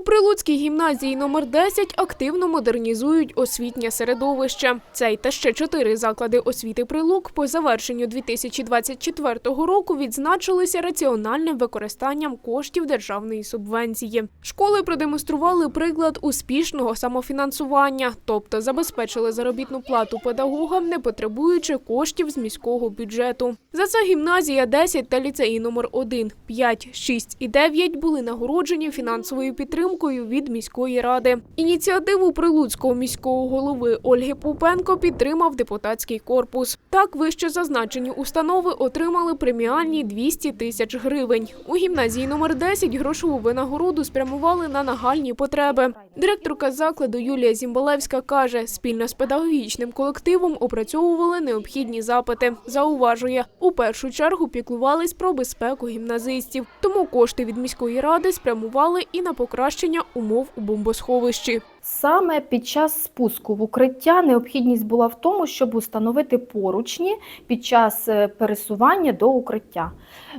У Прилуцькій гімназії номер 10 активно модернізують освітнє середовище. Цей та ще чотири заклади освіти Прилук по завершенню 2024 року відзначилися раціональним використанням коштів державної субвенції. Школи продемонстрували приклад успішного самофінансування, тобто забезпечили заробітну плату педагогам, не потребуючи коштів з міського бюджету. За це гімназія 10 та ліцеї номер 1, 5, 6 і 9 були нагороджені фінансовою підтримкою від міської ради. Ініціативу прилуцького міського голови Ольги Пупенко підтримав депутатський корпус. Так вище зазначені установи отримали преміальні 200 тисяч гривень. У гімназії номер 10 грошову винагороду спрямували на нагальні потреби. Директорка закладу Юлія Зімбалевська каже, спільно з педагогічним колективом опрацьовували необхідні запити. Зауважує, у першу чергу піклувались про безпеку гімназистів, тому кошти від міської ради спрямували і на покращення умов у бомбосховищі. Саме під час спуску в укриття необхідність була в тому, щоб установити поручні під час е, пересування до укриття.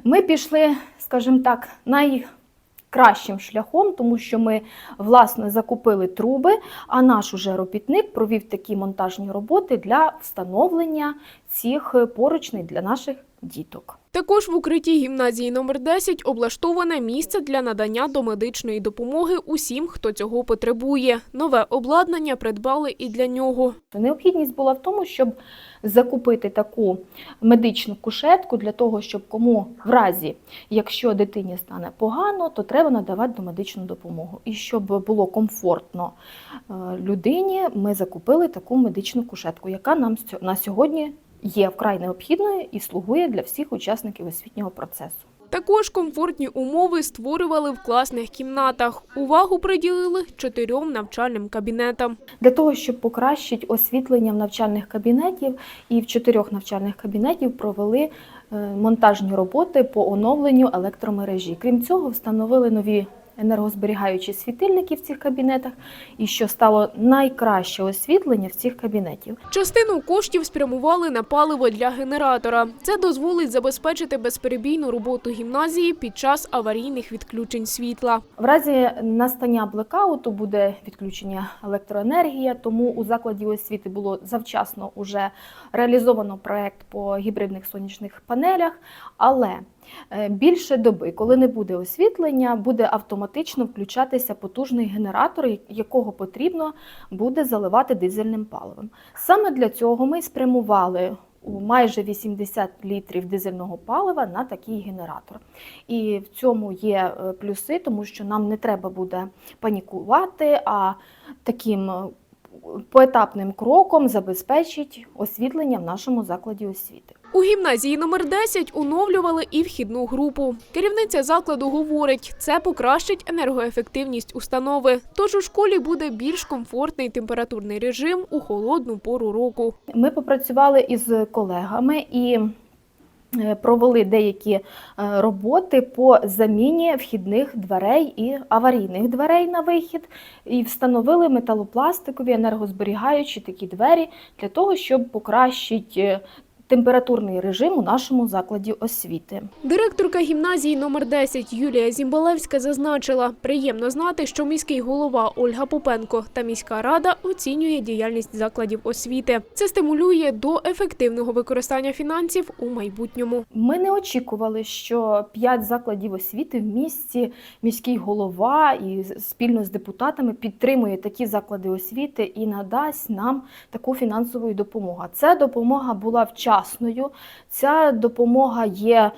Ми пішли, скажімо так, найкращим шляхом, тому що ми власне закупили труби, а наш уже робітник провів такі монтажні роботи для встановлення цих е, поручней для наших діток. Також в укритті гімназії номер 10 облаштоване місце для надання домедичної допомоги усім, хто цього потребує. Нове обладнання придбали і для нього. Необхідність була в тому, щоб закупити таку медичну кушетку для того, щоб кому в разі, якщо дитині стане погано, то треба надавати домедичну допомогу. І щоб було комфортно е, людині, ми закупили таку медичну кушетку, яка нам на сьогодні є вкрай необхідною і слугує для всіх учасників освітнього процесу. Також комфортні умови створювали в класних кімнатах. Увагу приділили чотирьом навчальним кабінетам. Для того, щоб покращити освітлення в навчальних кабінетів, і в чотирьох навчальних кабінетів провели е, монтажні роботи по оновленню електромережі. Крім цього, встановили нові енергозберігаючі світильники в цих кабінетах, і що стало найкраще освітлення в цих кабінетів. Частину коштів спрямували на паливо для генератора. Це дозволить забезпечити безперебійну роботу гімназії під час аварійних відключень світла. В разі настання блекауту буде відключення електроенергії, тому у закладі освіти було завчасно уже реалізовано проект по гібридних сонячних панелях. Але більше доби, коли не буде освітлення, буде автоматично включатися потужний генератор, якого потрібно буде заливати дизельним паливом. Саме для цього ми спрямували у майже 80 літрів дизельного палива на такий генератор. І в цьому є е, плюси, тому що нам не треба буде панікувати, а таким е, поетапним кроком забезпечить освітлення в нашому закладі освіти. У гімназії номер 10 оновлювали і вхідну групу. Керівниця закладу говорить, це покращить енергоефективність установи. Тож у школі буде більш комфортний температурний режим у холодну пору року. Ми попрацювали із колегами і е, провели деякі е, роботи по заміні вхідних дверей і аварійних дверей на вихід, і встановили металопластикові енергозберігаючі такі двері для того, щоб покращити е, температурний режим у нашому закладі освіти. Директорка гімназії номер 10 Юлія Зімбалевська зазначила, приємно знати, що міський голова Ольга Попенко та міська рада оцінює діяльність закладів освіти. Це стимулює до ефективного використання фінансів у майбутньому. Ми не очікували, що п'ять закладів освіти в місті міський голова і спільно з депутатами підтримує такі заклади освіти і надасть нам таку фінансову допомогу. Ця допомога була вчасною. Ця допомога є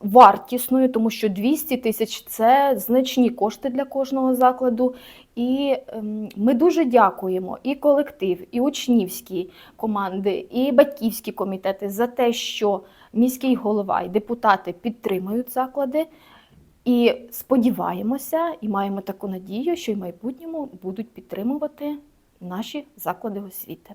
вартісною, тому що 200 тисяч це значні кошти для кожного закладу. І ем, ми дуже дякуємо і колектив, і учнівські команди, і батьківські комітети за те, що міський голова і депутати підтримують заклади. І сподіваємося, і маємо таку надію, що і в майбутньому будуть підтримувати наші заклади освіти.